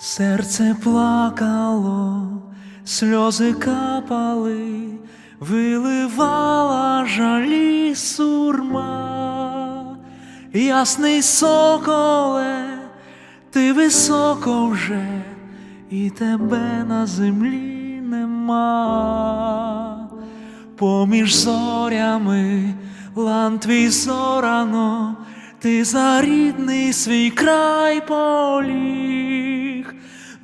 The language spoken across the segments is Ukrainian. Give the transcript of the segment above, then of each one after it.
Серце плакало, сльози капали, виливала жалі сурма, ясний соколе, ти високо вже, і тебе на землі нема. Поміж зорями лан твій зорано, ти за рідний свій край поліг,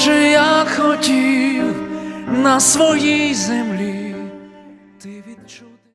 Боже, я хотів на своїй землі